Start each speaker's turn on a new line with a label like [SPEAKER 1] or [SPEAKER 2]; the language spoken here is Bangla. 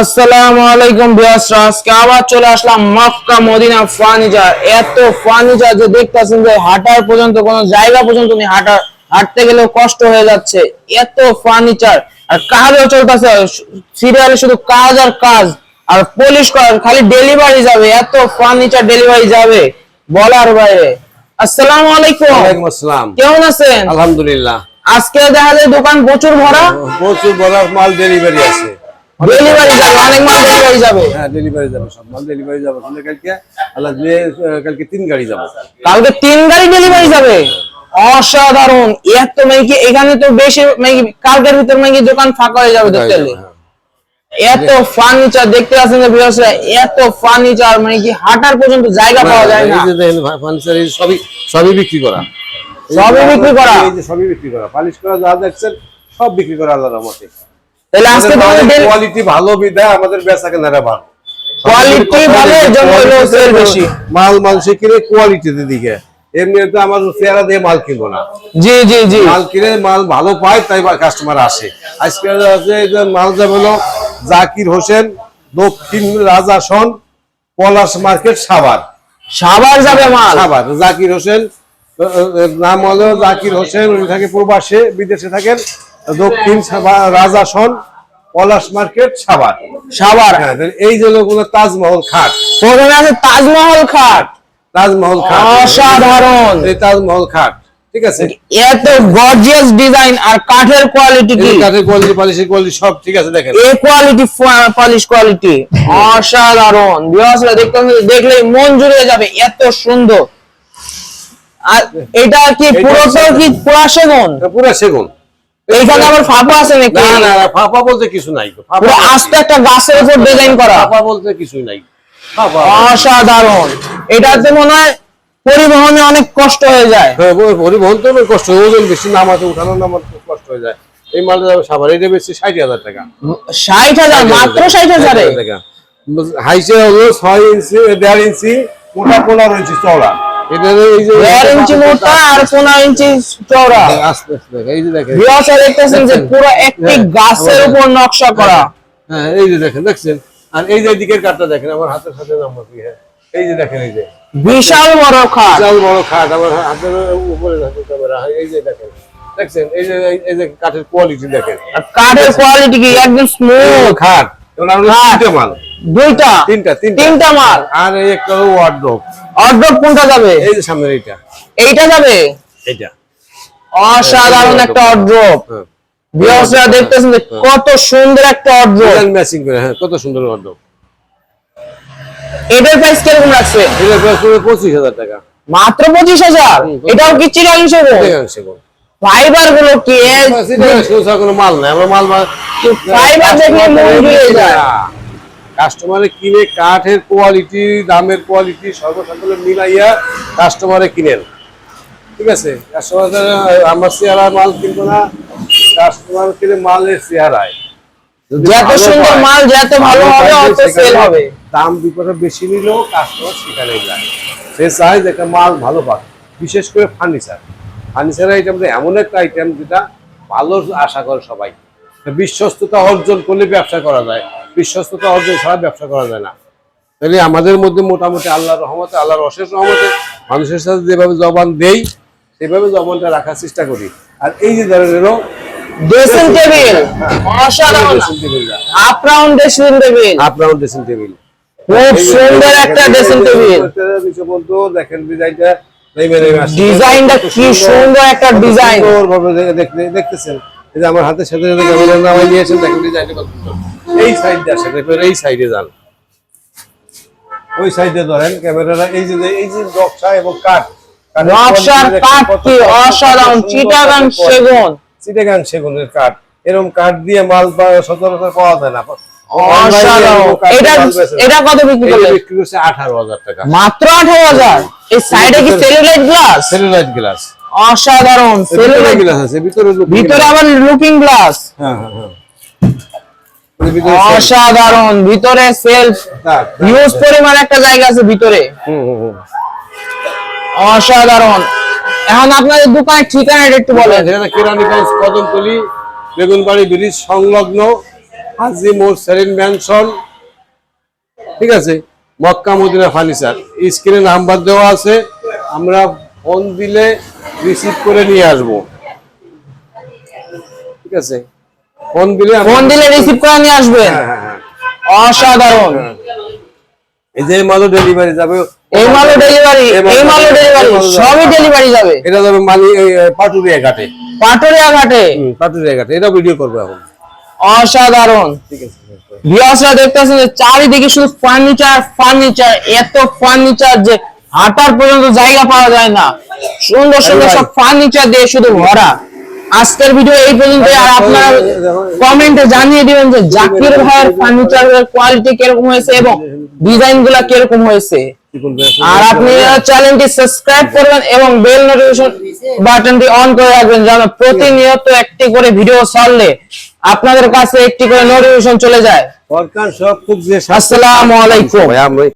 [SPEAKER 1] আসসালামু আলাইকুম ভিউয়ার্স আজকে আবার চলে আসলাম মক্কা মদিনা ফার্নিচার। এত ফার্নিচার যে দেখতাছেন যে হাঁটার পর্যন্ত কোনো জায়গা পর্যন্ত নেই হাঁটা হাঁটতে গেলেও কষ্ট হয়ে যাচ্ছে। এত ফার্নিচার। আর কাজও চলতেছে সিরিয়ালে শুধু কাজ আর কাজ। আর পলিশ করার খালি ডেলিভারি যাবে এত ফার্নিচার ডেলিভারি যাবে। বলার বাইরে। আসসালামু আলাইকুম।
[SPEAKER 2] ওয়ালাইকুম আসসালাম।
[SPEAKER 1] কেমন আছেন?
[SPEAKER 2] আলহামদুলিল্লাহ।
[SPEAKER 1] আজকে দেখা যায় দোকান প্রচুর ভরা।
[SPEAKER 2] প্রচুর বড় মাল ডেলিভারি আছে।
[SPEAKER 1] ডেলিভারি যাবে অনেক মাল ডেলিভারি যাবে।
[SPEAKER 2] হ্যাঁ ডেলিভারি যাবে সব। মাল ডেলিভারি যাবে। তাহলে কালকে আল্লাহ দিয়ে কালকে তিন গাড়ি যাবে।
[SPEAKER 1] কালকে তিন গাড়ি ডেলিভারি যাবে। অসাধারণ। এত মানে এখানে তো বেশি মানে কালকের ভিতর মানে দোকান ফাঁকা হয়ে যাবে দেখতে
[SPEAKER 2] হ্যাঁ।
[SPEAKER 1] এত ফার্নিচার দেখতে আছেন যে এত ফার্নিচার মানে কি হাঁটার পর্যন্ত জায়গা পাওয়া যায় না।
[SPEAKER 2] এই যে ফার্নিচার এই সবই সবই বিক্রি করা।
[SPEAKER 1] সবই বিক্রি করা?
[SPEAKER 2] এই যে সবই বিক্রি করা। পালিশ করা যা দেখছেন সব বিক্রি করা আল্লাহর রহমতে।
[SPEAKER 1] তাহলে আজকে তোমাদের
[SPEAKER 2] কোয়ালিটি ভালো বিদায় আমাদের বেচা কেনারা ভালো
[SPEAKER 1] Quality ভালো, এর জন্য sale বেশি।
[SPEAKER 2] মাল মানুষে কিনে কোয়ালিটিতে দিকে। এমনি তো আমার চেহারা দিয়ে মাল কিনবো না।
[SPEAKER 1] জি জি জি।
[SPEAKER 2] মাল কিনে মাল ভালো পায় তাই কাস্টমার আসে। আজকে আছে মাল হলো জাকির হোসেন দক্ষিণ রাজাসন পলাশ মার্কেট সাভার।
[SPEAKER 1] সাবার যাবে মাল।
[SPEAKER 2] সাভার জাকির হোসেন নাম হলো জাকির হোসেন উনি থাকে প্রবাসে বিদেশে থাকেন। দক্ষিণ রাজাসন পলাশ মার্কেট সাবার
[SPEAKER 1] সাবার
[SPEAKER 2] হ্যাঁ এই যে লোকগুলো তাজমহল খাট।
[SPEAKER 1] প্রথমে আছে তাজমহল খাট।
[SPEAKER 2] তাজমহল খাট।
[SPEAKER 1] অসাধারণ।
[SPEAKER 2] এই তাজমহল খাট ঠিক আছে?
[SPEAKER 1] এত গর্জিয়াস ডিজাইন আর কাঠের কোয়ালিটি কি?
[SPEAKER 2] এই কাঠের কোয়ালিটি পালিশের কোয়ালিটি সব ঠিক আছে দেখেন।
[SPEAKER 1] এ কোয়ালিটি পলিশ কোয়ালিটি অসাধারণ। ভিউয়ার্সরা দেখতে দেখলেই মন জুড়ে যাবে এত সুন্দর। আর এটা কি পুরোটা কি পুরা সেগুন?
[SPEAKER 2] পুরো সেগুন।
[SPEAKER 1] এইখানে আবার ফাঁপা আছে নাকি?
[SPEAKER 2] না না ফাঁপা বলতে কিছু নাই
[SPEAKER 1] পুরো আস্তে একটা গাছের উপর ডিজাইন করা।
[SPEAKER 2] ফাঁপা বলতে কিছুই নাই।
[SPEAKER 1] অসাধারণ। এটাতে মনে হয় পরিবহনে অনেক কষ্ট হয়ে যায়।
[SPEAKER 2] হ্যাঁ, পরিবহন তো অনেক কষ্ট ওজন বেশি নামাতে উঠানো নামাতে খুব কষ্ট হয়ে যায়। এই মালটা যাবে সাভার এটা বেশি ষাট হাজার টাকা।
[SPEAKER 1] ষাট হাজার মাত্র ষাট হাজারে?
[SPEAKER 2] টাকা। হাইসে হলো ছয় ইঞ্চি দেড় ইঞ্চি মোটা পনেরো ইঞ্চি চওড়া। এটা এই যে
[SPEAKER 1] দেড় ইঞ্চি মোটা আর পনেরো ইঞ্চি চওড়া।
[SPEAKER 2] আস্তে আস্তে এই যে দেখেন।
[SPEAKER 1] ভিউয়ার্সরা দেখতেছেন যে পুরো একটি
[SPEAKER 2] হ্যাঁ,
[SPEAKER 1] গাছের উপর নকশা করা।
[SPEAKER 2] হ্যাঁ এই যে দেখেন দেখছেন? আর এই যে দিকের দেখেন আমার হাতের সাথে নাম্বার কি হ্যাঁ। এই যে দেখেন এই যে।
[SPEAKER 1] বিশাল বড় খাট।
[SPEAKER 2] বিশাল বড় খাট আমার হাতের উপরে রাখুন ক্যামেরা। এই যে দেখেন দেখছেন? এই যে এই- যে কাঠের কোয়ালিটি দেখেন।
[SPEAKER 1] আর কাঠের কোয়ালিটি কি? একদম স্মুথ
[SPEAKER 2] খাট। তিনটে মাল।
[SPEAKER 1] দুইটা
[SPEAKER 2] তিনটা
[SPEAKER 1] মাল।
[SPEAKER 2] আর এই একটা ওয়ার্ড্রোপ
[SPEAKER 1] অর্ধক কোনটা যাবে?
[SPEAKER 2] এই যে সামনের এইটা।
[SPEAKER 1] এইটা যাবে? অসাধারণ একটা
[SPEAKER 2] হ্যাঁ।
[SPEAKER 1] ভিউয়ার্সরা দেখতেছেন যে কত সুন্দর একটা অর্ড্রপ
[SPEAKER 2] ম্যাচিং করে হ্যাঁ কত সুন্দর ওয়ার্ড্রোপ
[SPEAKER 1] এটার প্রাইস কীরকম রাখছে
[SPEAKER 2] টাকা।
[SPEAKER 1] মাত্র পঁচিশ হাজার? এটাও কি চিরাং সেগুন
[SPEAKER 2] দেখেন সেগুন
[SPEAKER 1] ফাইবারগুলো কি
[SPEAKER 2] মাল নাই আমরা মাল
[SPEAKER 1] ফাইবার দেখলে মন জুড়ে যায়।
[SPEAKER 2] কাস্টমারে কিনে কাঠের কোয়ালিটি দামের কোয়ালিটি সর্বসাকলে মিলাইয়া কাস্টমারে কিনেন। ঠিক আছে? কাস্টমার আমার চেহারা মাল কিনবো না কাস্টমার কিনে মালের চেহারায়। যদি
[SPEAKER 1] যত সুন্দর মাল যত ভালো হবে অত সেল হবে।
[SPEAKER 2] দাম পয়সা বেশি নিলেও কাস্টমার সেখানে যায়। সে চায় যে মাল ভালো পাক বিশেষ করে ফার্নিচার ফার্নিচার আইটেমটা এমন একটা আইটেম যেটা ভালো আশা করে সবাই। বিশ্বস্ততা অর্জন করলে ব্যবসা করা যায়। বিশ্বস্ততা অর্জন ছাড়া ব্যবসা করা যায় না। তাহলে আমাদের মধ্যে মোটামুটি আল্লাহর রহমতে আল্লাহর অশেষ রহমতে মানুষের সাথে যেভাবে জবান দেই সেভাবে জবানটা রাখার চেষ্টা করি। আর এই যে ধরনের
[SPEAKER 1] ড্রেসিং টেবিল অসাধারণ
[SPEAKER 2] dressing
[SPEAKER 1] up round dressing table
[SPEAKER 2] আপনার ড্রেসিং টেবিল
[SPEAKER 1] খুব সুন্দর একটা ড্রেসিং টেবিল
[SPEAKER 2] বলতো দেখেন নেমে আসছে।
[SPEAKER 1] ডিজাইনটা কি সুন্দর একটা ডিজাইন
[SPEAKER 2] সুন্দরভাবে দেখতে- দেখতেছেন। এই যে আমার হাতের সাথে সাথে ক্যামেরা নামাই নিয়েছেন দেখেন ডিজাইনটা কত এই সাইডে আসেন এবার এই সাইডে যান। ওই সাইডে ধরেন ক্যামেরাটা এই যে এই যে নকশা এবং কাঠ। কাঠের
[SPEAKER 1] নকশার
[SPEAKER 2] quality
[SPEAKER 1] কাঠ
[SPEAKER 2] কত-
[SPEAKER 1] কি
[SPEAKER 2] কত
[SPEAKER 1] অসাধারণ
[SPEAKER 2] সুন্দর
[SPEAKER 1] চিটাগাং
[SPEAKER 2] কাঠের quality।
[SPEAKER 1] সেগুন।
[SPEAKER 2] চিটাগাং সেগুনের কাঠ। এরকম কাঠ দিয়ে মাল সচরাচর পাওয়া যায় না।
[SPEAKER 1] এটা এটা কত বিক্রি
[SPEAKER 2] এটা বিক্রি করছে আঠারো হাজার টাকা।
[SPEAKER 1] মাত্র আঠারো হাজার? এই সাইডে কি সেলুলাইট গ্লাস
[SPEAKER 2] সেলুলাইট গ্লাস
[SPEAKER 1] অসাধারণ
[SPEAKER 2] ভিতরে
[SPEAKER 1] সেলুলাইট
[SPEAKER 2] গ্লাস আছে ভিতরে
[SPEAKER 1] ভিতরে আবার লুকিং গ্লাস
[SPEAKER 2] হ্যাঁ হ্যাঁ হ্যাঁ। ওই ভিতরে self-
[SPEAKER 1] অসাধারণ ভিতরে সেলফ। হিউজ পরিমাণ একটা জায়গা আছে ভিতরে। অসাধারণ। এখন আপনাদের দোকানের ঠিকানাটা একটু বলেন।
[SPEAKER 2] কেরানীগঞ্জ কদমতলি বেগুনবাড়ি ব্রিজ সংলগ্ন হাজি মোর সেরিন ম্যানশন ঠিক আছে? Mecca Medina furniture. স্ক্রিনে নাম্বার দেওয়া আছে। আমরা ফোন দিলে রিসিভ করে নিয়ে আসব। ঠিক আছে? ফোন দিলে
[SPEAKER 1] ফোন দিলে রিসিভ করে নিয়ে আসবেন।
[SPEAKER 2] হ্যাঁ হ্যাঁ হ্যাঁ।
[SPEAKER 1] অসাধারণ।
[SPEAKER 2] এই যে মালও ডেলিভারি যাবে।
[SPEAKER 1] এই মালও ডেলিভারি এই মালও ডেলিভারি সবই ডেলিভারি যাবে।
[SPEAKER 2] এটা যাবে মালি পাটুরিয়া ঘাটে।
[SPEAKER 1] পাটুরিয়া ঘাটে।
[SPEAKER 2] পাটুরিয়া ঘাটে। এটা ভিডিও করব এখন।
[SPEAKER 1] অসাধারণ। ভিউয়ার্সরা দেখতেছেন যে চারিদিকে শুধু ফার্নিচার ফার্নিচার এত ফার্নিচার যে হাঁটার পর্যন্ত জায়গা পাওয়া যায় না। সুন্দর সুন্দর সব ফার্নিচার দিয়ে শুধু ভরা। আজকের ভিডিও এই পর্যন্ত আর আপনারা কমেন্টে জানিয়ে দিবেন যে জাকির ভাইয়ের ফার্নিচারের কোয়ালিটি কীরকম হয়েছে এবং ডিজাইনগুলা কীরকম হয়েছে। আর আপনি চ্যানেলটি সাবস্ক্রাইব করবেন এবং বেল নোটিফিকেশন বাটনটি অন করে রাখবেন যেন প্রতিনিয়ত একটি করে ভিডিও ছাড়লে আপনাদের কাছে একটি করে নোটিফিকেশন চলে যায়।
[SPEAKER 2] সরকার সব খুব
[SPEAKER 1] আসসালামু আলাইকুম।